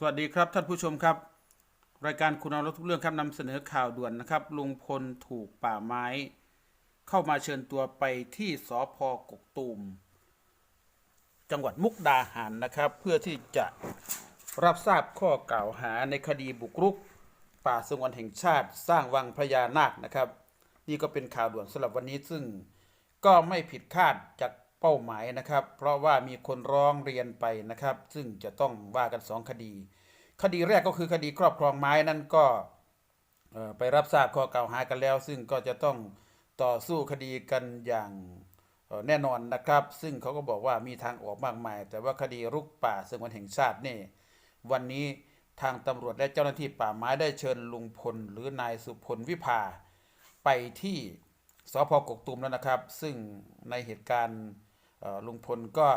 สวัสดีครับท่านผู้ชมครับ รายการคุณเอารถทุกเรื่องครับนำเสนอข่าวด่วนนะครับลุงพลถูกป่าไม้ เข้ามาเชิญตัวไปที่สพกกตูม จังหวัดมุกดาหารนะครับ เพื่อที่จะรับทราบข้อกล่าวหาในคดีบุกรุก ป่าสงวนแห่งชาติสร้างวังพญานาคนะครับ นี่ก็เป็นข่าวด่วนสำหรับวันนี้ซึ่งก็ไม่ผิดคาดจาก เป้าหมายนะครับ เพราะว่ามีคนร้องเรียนไปนะครับ ซึ่งจะต้องว่ากันสองคดี คดีแรกก็คือคดีครอบครองไม้นั่นก็ไปรับทราบข้อกล่าวหากันแล้ว ซึ่งก็จะต้องต่อสู้คดีกันอย่างแน่นอนนะครับ ซึ่งเขาก็บอกว่ามีทางออกมากมาย แต่ว่าคดีรุกป่าสงวนแห่งชาตินี่วันนี้ทางตำรวจและเจ้าหน้าที่ป่าไม้ได้เชิญลุงพล หรือนายสุพลวิภา ไปที่สพกกตูมแล้วนะครับ ซึ่งในเหตุการณ์ ลุงพลก็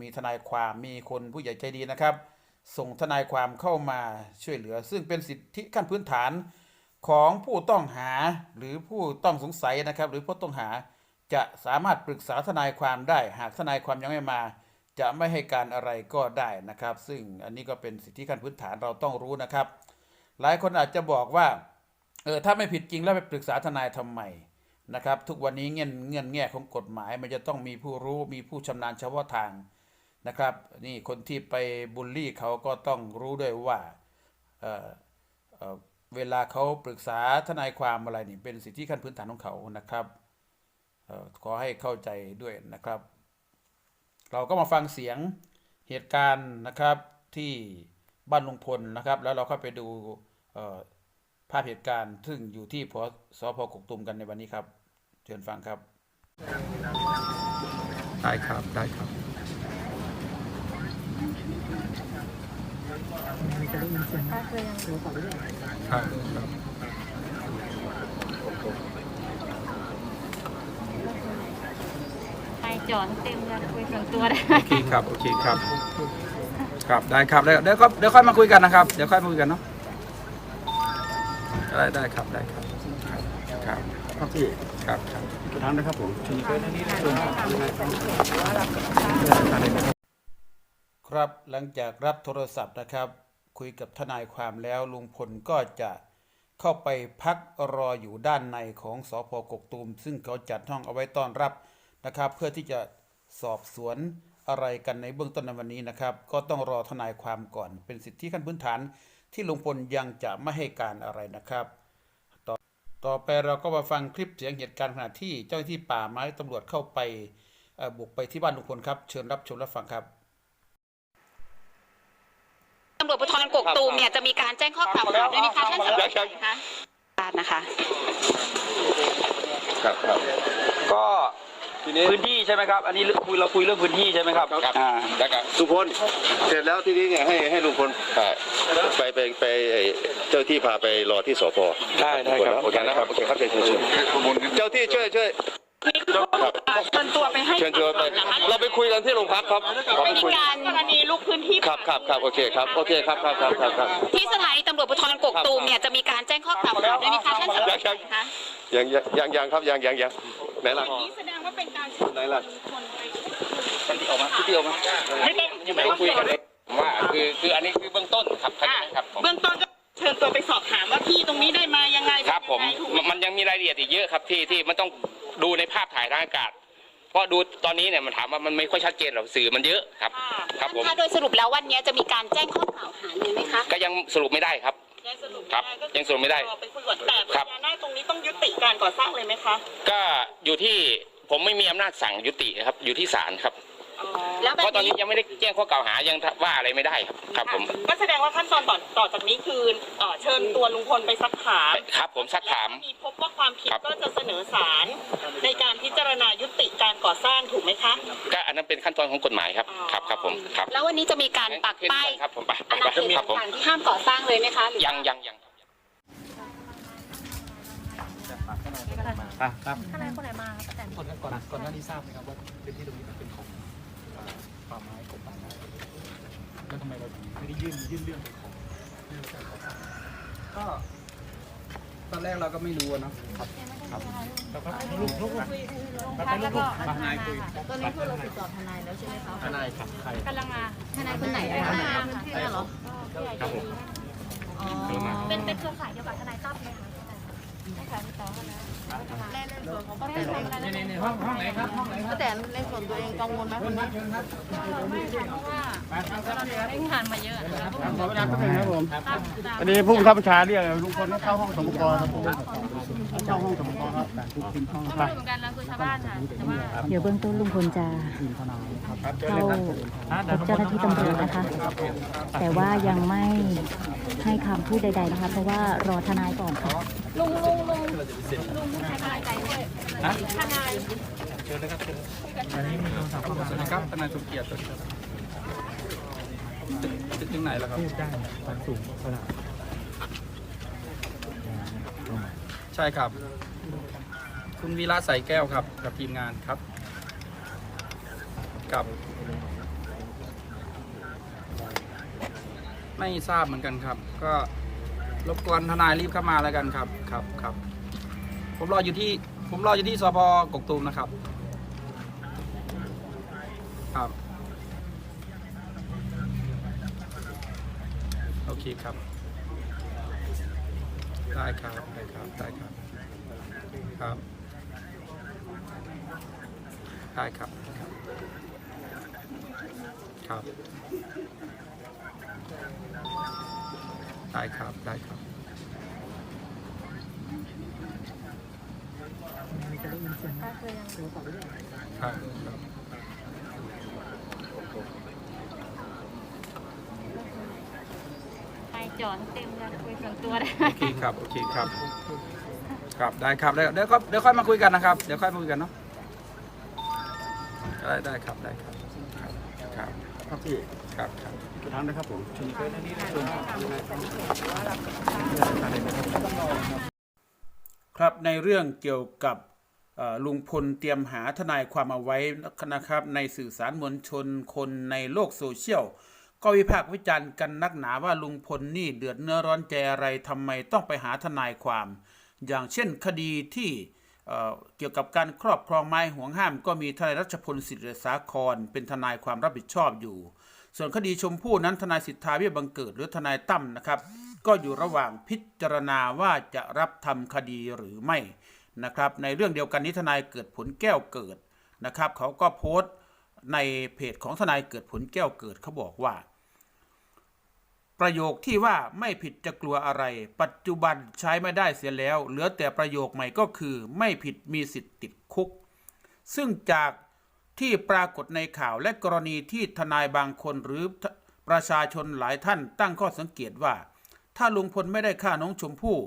มีทนายความมีคนผู้ใหญ่ใจดีนะครับ ส่งทนายความเข้ามาช่วยเหลือ ซึ่งเป็นสิทธิขั้นพื้นฐานของผู้ต้องหาหรือผู้ต้องสงสัยนะครับ หรือผู้ต้องหาจะสามารถปรึกษาทนายความได้ หากทนายความยังไม่มา จะไม่ให้การอะไรก็ได้นะครับ ซึ่งอันนี้ก็เป็นสิทธิขั้นพื้นฐานเราต้องรู้นะครับ หลายคนอาจจะบอกว่าเออถ้าไม่ผิดจริงแล้วไปปรึกษาทนายทำไม นะครับ ทุกวันนี้เงื่อนเงื่อนแง่ของกฎหมาย มันจะต้องมีผู้รู้มีผู้ชำนาญเฉพาะทางนะครับ นี่คนที่ไปบูลลี่เขาก็ต้องรู้ด้วยว่าเเเวลาเขาปรึกษาทนายความอะไรนี่เป็นสิทธิขั้นพื้นฐานของเขานะครับอขอให้เข้าใจด้วยนะครับ เราก็มาฟังเสียงเหตุการณ์นะครับที่บ้านลุงพลนะครับ แล้วเราก็ไปดูเภาพเหตุการณ์ ซึ่งอยู่ที่พสพกกตุมกันในวันนี้ครับ เชิญฟังครับ ได้ครับ ได้ครับครับไปจอนเต็มเลยคุยส่วนตัวได้ โอเคครับ โอเคครับ ครับ ได้ครับเดี๋ยวเดี๋ยวก็เดี๋ยวค่อยมาคุยกันนะครับ เดี๋ยวค่อยมาคุยกันเนาะ ได้ได้ครับได้ครับครับครับพี่ครับครับทางนะครับผมครับหลังจากรับโทรศัพท์นะครับ คุยกับทนายความแล้วลุงพลก็จะเข้าไปพักรออยู่ด้านในของสพกกตูม ซึ่งเขาจัดห้องเอาไว้ต้อนรับนะครับ เพื่อที่จะสอบสวนอะไรกันในเบื้องต้นในวันนี้นะครับ ก็ต้องรอทนายความก่อนเป็นสิทธิขั้นพื้นฐาน ที่ลุงพลยังจะไม่ให้การอะไรนะครับ ต่อต่อไปเราก็มาฟังคลิปเสียงเหตุการณ์ขณะที่เจ้าหน้าที่ป่าไม้ตำรวจเข้าไปเอ่อบุกไปที่บ้านลุงพลครับ เชิญรับชมรับฟังครับตำรวจภูธรกกตูมเนี่ยจะมีการแจ้งข้อกล่าวหาด้วยไหมคะท่านสารวัตรคะนะคะ ครับครับก็ ทีนี้พื้นที่ใช่ไหมครับ อันนี้คุยเราคุยเรื่องพื้นที่ใช่ไหมครับครับอ่าแล้วก็สุพลเสร็จแล้วทีนี้เนี่ยให้ให้ลุงพลอ่าไปไปไปไอ้เจ้าที่พาไปรอที่สพได้ได้ครับโอเคนะครับโอเคครับเชิญเชิญเชิญเจ้าที่ช่วยช่วยเชิญตัวไปให้เชิญเชิญไปเราไปคุยกันที่โรงพักครับเราเป็ไปนคุยการกรณีลุกพื้นที่ครับครับครับโอเคครับโอเคครับครับครับครับครับที่สถานีตำรวจภูธรกกตูมเนี่ยจะมีการแจ้งข้อกล่าวหาด้วยไหมคะท่านสารวัตรคะยังยังยังยังครับยังยังยังไหนล่ะ ไหนล่ะที่ออกมาที่ออกมาไม่ได้ยังไม่ได้คุยกันเลยว่าคือคืออันนี้คือเบื้องต้นครับคดีนะครับผมเบื้องต้นก็เชิญตัวไปสอบถามว่าที่ตรงนี้ได้มายังไงครับผมเป็นยังไงถูกไหมันมันยังมีรายละเอียดอีกเยอะครับที่ที่มันต้องดูในภาพถ่ายทางอากาศเพราะดูตอนนี้เนี่ยมันถามว่ามันไม่ค่อยชัดเจนหรอกสื่อมันเยอะครับค่ะครับผมถ้าโดยสรุปแล้ววันนี้จะมีการแจ้งข้อกล่าวหาเลยไหมคะก็ยังสรุปไม่ได้ครับยังสรุปครับไม่ได้ก็อยังสรุปไม่ได้รอไปคุยก่อนแต่ครับพญานาคตรงนี้ต้องยุติการก่อสร้างเลยไหมคะก็อยู่ที่ผมไม่มีอำนาจสั่งยุติครับ อยู่ที่ศาลครับ แล้วแบเพบราะตอนนี้นี้ยังไม่ได้แจ้งข้อกล่าวหายังว่าอะไรไม่ได้ครับครับผมก็แสดงว่าขั้นตอนต่อต่อจากนี้คือเอ่อเชิญตัวลุงพลไปซักถามครับ ผมซักถาม แล้วมีพบว่าความผิดครับ ก็จะเสนอศาลในการพิจารณายุติการก่อสร้างถูกไหมคะ ก็อันนั้นเป็นขั้นตอนของกฎหมายครับ ครับครับผมครับแล้ววันนี้จะมีการปักป้ายครับผมไปไปอาไปณาเขตครับผมต่างๆที่ห้ามก่อสร้างเลยไหมคะหรือยังยังยัง อะครับทนายคนไหนมาคะแต่ก่อนก่อนก่อนหน้านี้ทราบไหมครับว่าพื้นที่ตรงนี้มันเป็นของเอ่อป่าไม้กรมป่าไม้แล้วทำไมเราถึงไม่ได้ยื่นยื่นเรื่องไปของเรื่องการก่อสร้างก็ตอนแรกเราก็ไม่รู้อะเนาะครับครับแล้วก็ลูกลูกค่ะแล้วก็ทนายคุยตอนนี้คือเราติดต่อทนายแล้วใช่ไหมคะทนายครับใครกำลังมาทนายคนไหนอะคะทนายพื้นที่น่ะเหรอทเป็นเป็นเครือข่ายเดียวกับทนายตั้มไหมคะ เครือข่ายติดต่อกันนะในในส่วนของป้าแตนในในในห้องห้องไหนครับห้องไหนป้าแตนในส่วนตัวเองกังวลไหมคนนี้ไม่ค่ะเพราะว่าเราได้งานมาเยอะนะคะขอเวลาแป๊บนึงครับผมตามตามอันนี้ผู้บังคับบัญชาเรียกลุงพลให้เข้าห้องสมุกรครับผม เข้าห้องสมุกรครับก็ไม่รู้เหมือนกันเราคือชาวบ้านค่ะแต่ว่าเดี๋ยวเบื้องต้นลุงพลจะเข้าพบเจ้าหน้าที่ตำรวจนะคะ แต่ว่ายังไม่ให้คำพูดใด ๆนะคะ เพราะว่ารอทนายก่อนค่ะลุงลุงลุงลุงผู้ชายทนายใจด้วยทนายสวัสดีครับทนายสมเกียรติตึกตึกที่ไหนแล้วครับพูดได้ความสูงขนาด ใช่ครับ คุณวีระใส่แก้วครับ กับทีมงานครับ กับ ไม่ทราบเหมือนกันครับ ก็รบกวนทนายรีบเข้ามาแล้วกันครับ ครับครับ ผมรออยู่ที่ ผมรออยู่ที่สพกกตูมนะครับ ครับ โอเคครับ ได้ครับได้ครับได้ครับครับได้ครับครับได้ครับได้ครับครับ ไป จอดเต็มเลยคุยส่วนตัวได้โอเคครับโอเคครับ ครับได้ครับเดี๋ยวเดี๋ยวก็เดี๋ยวค่อยมาคุยกันนะครับเดี๋ยวค่อยมาคุยกันเนาะได้ได้ครับได้ครับครับครับครับพี่ครับครับทางนะครับผมครับในเรื่องเกี่ยวกับเอ่อลุงพลเตรียมหาทนายความเอาไว้นะครับในสื่อสารมวลชนคนในโลกโซเชียล ก็วิพากษ์วิจารณ์กันนักหนาว่าลุงพลนี่เดือดเนื้อร้อนใจอะไรทำไมต้องไปหาทนายความ อย่างเช่นคดีที่เเกี่ยวกับการครอบครองไม้ห่วงห้ามก็มีทนายรัชพลศิริสาคร เป็นทนายความรับผิดชอบอยู่ ส่วนคดีชมพู่นั้นทนายสิทธาเบี้ยบังเกิดหรือทนายตั้มนะครับ ก็อยู่ระหว่างพิจารณาว่าจะรับทำคดีหรือไม่นะครับ ในเรื่องเดียวกันนี้ทนายเกิดผลแก้วเกิดนะครับ เขาก็โพสต์ในเพจของทนายเกิดผลแก้วเกิดเขาบอกว่า ประโยคที่ว่าไม่ผิดจะกลัวอะไร ปัจจุบันใช้ไม่ได้เสียแล้ว เหลือแต่ประโยคใหม่ก็คือ ไม่ผิดมีสิทธิ์ติดคุก ซึ่งจากที่ปรากฏในข่าวและกรณีที่ทนายบางคนหรือประชาชนหลายท่านตั้งข้อสังเกตว่า ถ้าลุงพลไม่ได้ฆ่าน้องชมพู่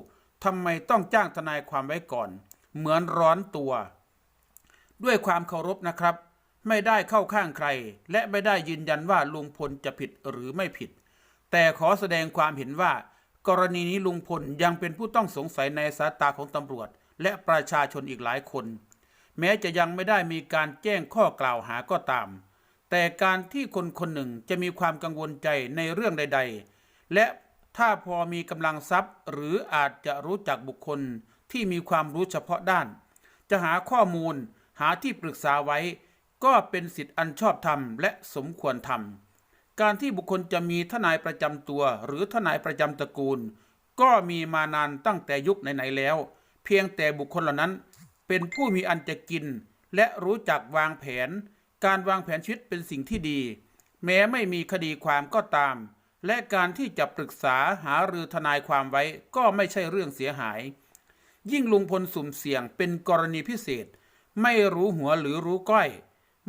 ทำไมต้องจ้างทนายความไว้ก่อน เหมือนร้อนตัว ด้วยความเคารพนะครับ ไม่ได้เข้าข้างใคร และไม่ได้ยืนยันว่าลุงพลจะผิดหรือไม่ผิด แต่ขอแสดงความเห็นว่า กรณีนี้ลุงพลยังเป็นผู้ต้องสงสัยในสายตาของตำรวจ และประชาชนอีกหลายคน แม้จะยังไม่ได้มีการแจ้งข้อกล่าวหาก็ตาม แต่การที่คนคนหนึ่งจะมีความกังวลใจในเรื่องใด ๆ และถ้าพอมีกำลังทรัพย์ หรืออาจจะรู้จักบุคคลที่มีความรู้เฉพาะด้าน จะหาข้อมูล หาที่ปรึกษาไว้ ก็เป็นสิทธิ์อันชอบธรรมและสมควรทำ การที่บุคคลจะมีทนายประจำตัว หรือทนายประจำตระกูล ก็มีมานานตั้งแต่ยุคไหนๆแล้ว เพียงแต่บุคคลเหล่านั้น เป็นผู้มีอันจะกิน และรู้จักวางแผน การวางแผนชีวิตเป็นสิ่งที่ดี แม้ไม่มีคดีความก็ตาม และการที่จะปรึกษาหารือทนายความไว้ก็ไม่ใช่เรื่องเสียหาย ยิ่งลุงพลสุ่มเสี่ยงเป็นกรณีพิเศษ ไม่รู้หัวหรือรู้ก้อย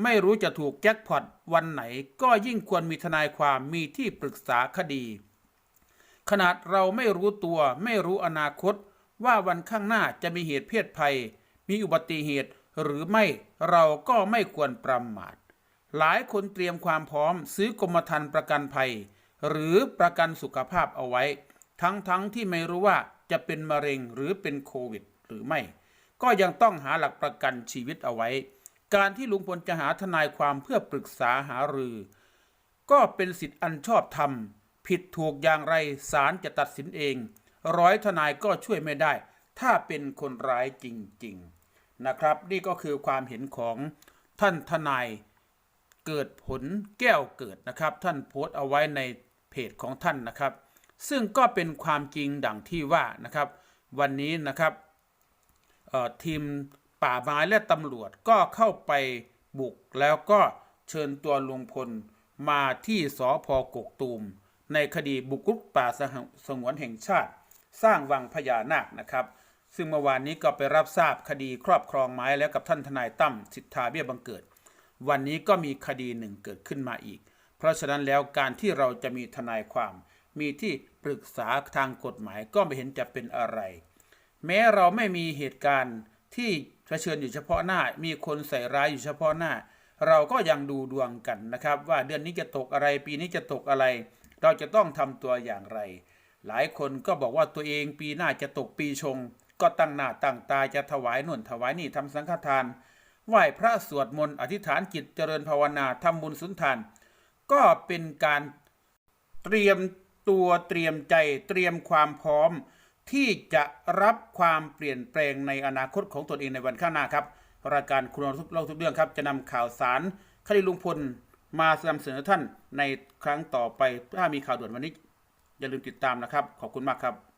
ไม่รู้จะถูกแจ็คพอตวันไหนก็ยิ่งควรมีทนายความมีที่ปรึกษาคดี ขนาดเราไม่รู้ตัวไม่รู้อนาคต ว่าวันข้างหน้าจะมีเหตุเพศภัย มีอุบัติเหตุหรือไม่เราก็ไม่ควรประมาท หลายคนเตรียมความพร้อมซื้อกรมธรรม์ประกันภัย หรือประกันสุขภาพเอาไว้ ทั้งๆทที่ไม่รู้ว่าจะเป็นมะเร็งหรือเป็นโควิดหรือไม่ ก็ยังต้องหาหลักประกันชีวิตเอาไว้ การที่ลุงพลจะหาทนายความเพื่อปรึกษาหารือ ก็เป็นสิทธิ์อันชอบธรรม ผิดถูกอย่างไรศาลจะตัดสินเอง ร้อยทนายก็ช่วยไม่ได้ ถ้าเป็นคนร้ายจริง ๆ นะครับ นี่ก็คือความเห็นของท่านทนายเกิดผลแก้วเกิดนะครับ ท่านโพสต์เอาไว้ในเพจของท่านนะครับ ซึ่งก็เป็นความจริงดังที่ว่านะครับ วันนี้นะครับทีม ป่าไม้และตำรวจก็เข้าไปบุกแล้วก็เชิญตัวลุงพลมาที่สพกกตูม ในคดีบุกรุกป่าสงวนแห่งชาติ สร้างวังพญานาคนะครับ ซึ่งเมื่อวานนี้ก็ไปรับทราบคดีครอบครองไม้แล้วกับท่านทนายตั้มสิทธาเบี้ยบังเกิด วันนี้ก็มีคดีหนึ่งเกิดขึ้นมาอีก เพราะฉะนั้นแล้วการที่เราจะมีทนายความ มีที่ปรึกษาทางกฎหมายก็ไม่เห็นจะเป็นอะไร แม้เราไม่มีเหตุการณ์ที่ เผชิญอยู่เฉพาะหน้า มีคนใส่ร้ายอยู่เฉพาะหน้า เราก็ยังดูดวงกันนะครับ ว่าเดือนนี้จะตกอะไร ปีนี้จะตกอะไร เราจะต้องทำตัวอย่างไร หลายคนก็บอกว่าตัวเองปีหน้าจะตกปีชง ก็ตั้งหน้าตั้งตาจะถวายนุ่นถวายนี่ทำสังฆทาน ไหว้พระสวดมนต์อธิษฐานจิตเจริญภาวนาทำบุญสุนทาน ก็เป็นการเตรียมตัวเตรียมใจเตรียมความพร้อม ที่จะรับความเปลี่ยนแปลงในอนาคตของตนเองในวันข้างหน้าครับรายการคุณเราทุกเล่าทุกเรื่องครับ จะนำข่าวสารคดีลุงพลมานำเสนอท่านในครั้งต่อไปถ้ามีข่าวด่วนวันนี้ อย่าลืมติดตามนะครับ ขอบคุณมากครับ